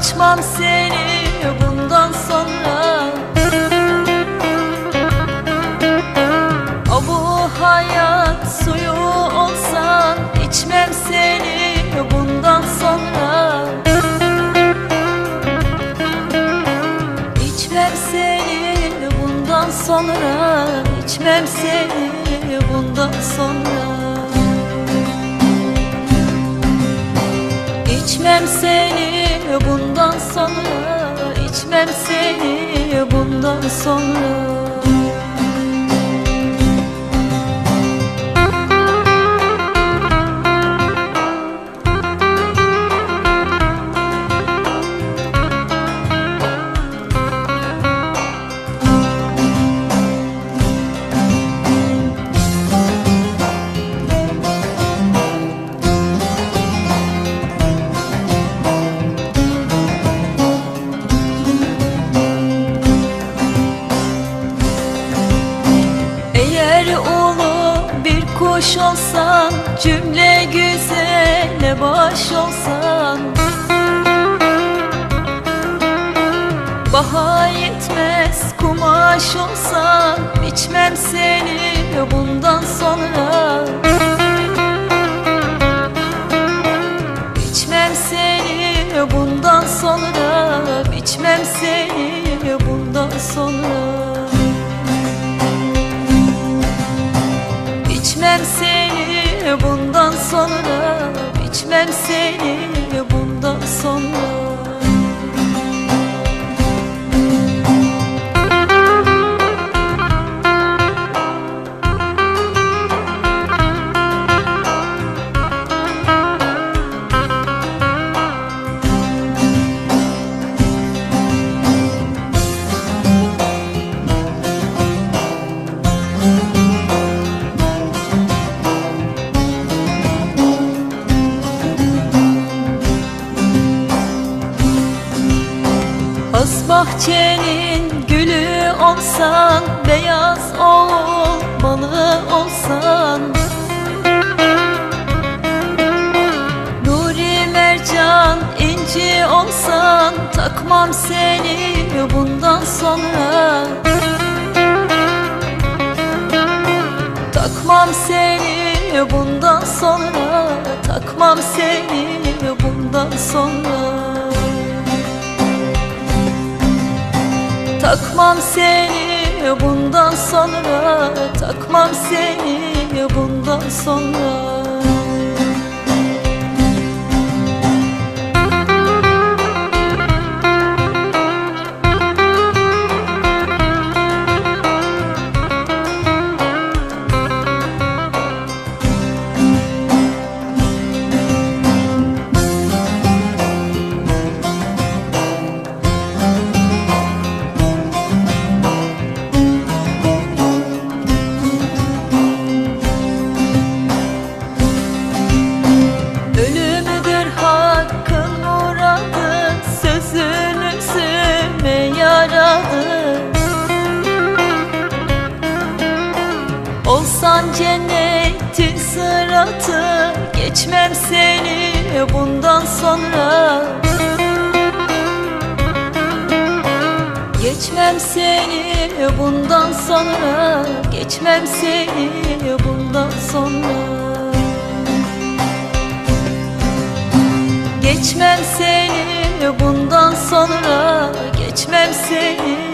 Açmam seni bundan sonra. O bu hayat suyu olsan içmem seni bundan sonra. İçmem seni bundan sonra. İçmem seni bundan sonra İçmem seni bundan sonra içmem seni bundan sonra baş olsan. Baha yetmez kumaş olsan Biçmem seni bundan sonra. Biçmem seni bundan sonra Biçmem seni bundan sonra. İçmem seni seni bundan sonra bahçenin gülü olsan Beyaz olmalı olsan. Nuri mercan inci olsan Takmam seni bundan sonra. Takmam seni bundan sonra Takmam seni bundan sonra Takmam seni bundan sonra Takmam seni bundan sonra sıratı Geçmem seni bundan sonra. Geçmem seni bundan sonra Geçmem seni bundan sonra. Geçmem seni bundan sonra Geçmem seni